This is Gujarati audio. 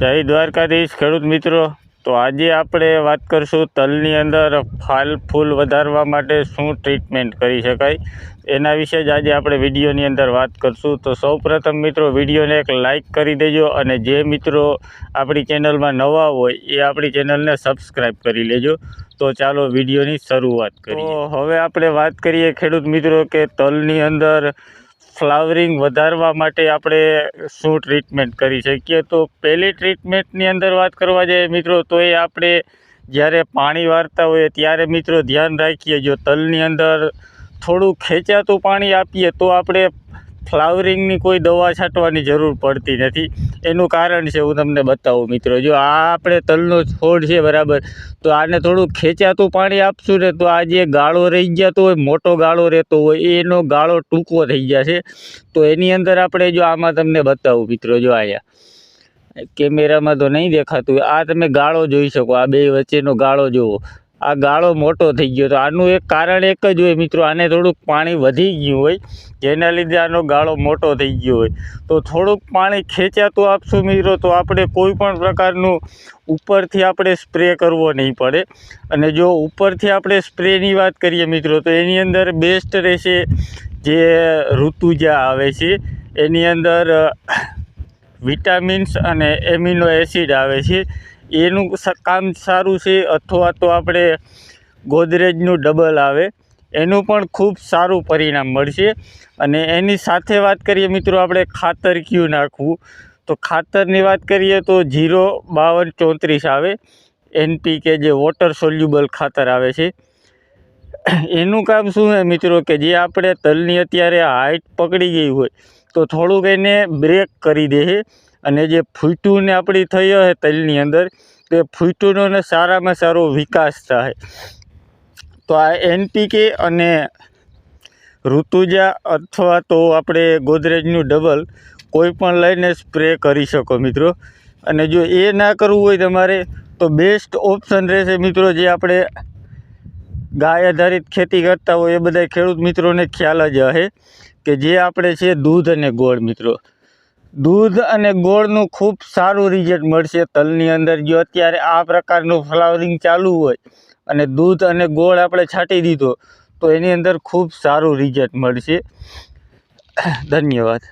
જય દ્વારકાધીશ, ખેડૂત મિત્રો. તો આજે આપણે વાત કરશું તલની અંદર ફાલ ફૂલ વધારવા માટે શું ટ્રીટમેન્ટ કરી શકાય. એના વિશે જ આજે આપણે વિડીયોની અંદર વાત કરશું. તો સૌપ્રથમ મિત્રો, વિડીયોને એક લાઇક કરી દેજો અને જે મિત્રો આપણી ચેનલમાં નવા હોય, એ આપણી ચેનલને સબસ્ક્રાઈબ કરી લેજો. તો ચાલો વિડીયોની શરૂઆત કરીએ. હવે આપણે વાત કરીએ ખેડૂત મિત્રો કે તલની અંદર ફ્લાવરિંગ વધારવા માટે આપણે શું ટ્રીટમેન્ટ કરી શકીએ? તો પહેલી ટ્રીટમેન્ટની અંદર વાત કરવા જઈએ મિત્રો, તો એ આપણે જ્યારે પાણી વાળતા હોઈએ ત્યારે મિત્રો ધ્યાન રાખીએ, જો તલની અંદર થોડું ખેંચાતું પાણી આપીએ તો આપણે ફ્લાવરિંગની કોઈ દવા છાંટવાની જરૂર પડતી નથી. એનું કારણ છે, હું તમને બતાવું મિત્રો. જો આ આપણે તલનો છોડ છે, બરાબર, તો આને થોડું ખેંચાતું પાણી આપશું ને, તો આ જે ગાળો રહી જતો હોય, મોટો ગાળો રહેતો હોય, એનો ગાળો ટૂંકો થઈ જશે. તો એની અંદર આપણે જો આમાં તમને બતાવું મિત્રો, જો અહીંયા. કેમેરામાં તો નહીં દેખાતું. આ તમે ગાળો જોઈ શકો, આ બે વચ્ચેનો ગાળો જુઓ. આ ગાળો મોટો થઈ ગયો તો આનું એક કારણ એક જ હોય મિત્રો, આને થોડુંક પાણી વધી ગયું હોય, જેના લીધે આનો ગાળો મોટો થઈ ગયો હોય. તો થોડુંક પાણી ખેંચાતું આપશું મિત્રો, તો આપણે કોઈ પણ પ્રકારનું ઉપરથી આપણે સ્પ્રે કરવો નહીં પડે. અને જો ઉપરથી આપણે સ્પ્રેની વાત કરીએ મિત્રો, તો એની અંદર બેસ્ટ રહેશે જે ઋતુજા આવે છે, એની અંદર વિટામિન્સ અને એમિનો એસિડ આવે છે. એનું કામ સારું છે અથવા તો આપણે ગોદરેજનું ડબલ આવે, એનું પણ ખૂબ સારું પરિણામ મળશે. અને એની સાથે વાત કરીએ મિત્રો આપણે ખાતર કયું નાખવું. તો ખાતરની વાત કરીએ તો જીરો બાવન ચોત્રીસ આવે, એનપીકે જે વોટર સોલ્યુબલ ખાતર આવે છે. એનું કામ શું છે મિત્રો કે જે આપણે તલની અત્યારે હાઇટ પકડી ગઈ હોય, તો થોડુંક એને બ્રેક કરી દે અને જે ફૂટુંને આપણી થઈ હોય તલની અંદર, તે ફૂટુંનો સારામાં સારો વિકાસ થાય. તો આ એનપીકે અને ઋતુજા અથવા તો આપણે ગોદરેજનું ડબલ કોઈ પણ લઈને સ્પ્રે કરી શકો મિત્રો. અને જો એ ના કરવું હોય તમારે, તો બેસ્ટ ઓપ્શન રહેશે મિત્રો જે આપણે ગાય આધારિત ખેતી કરતા હોય એ બધા ખેડૂત મિત્રોને ખ્યાલ જ હશે કે જે આપણે છે દૂધ અને ગોળ મિત્રો. દૂધ અને ગોળનું ખૂબ સારું રિઝલ્ટ મળશે. તલની અંદર જો અત્યારે આ પ્રકારનું ફ્લાવરિંગ ચાલુ હોય અને દૂધ અને ગોળ આપણે છાંટી દીધો, તો એની અંદર ખૂબ સારું રિઝલ્ટ મળશે. ધન્યવાદ.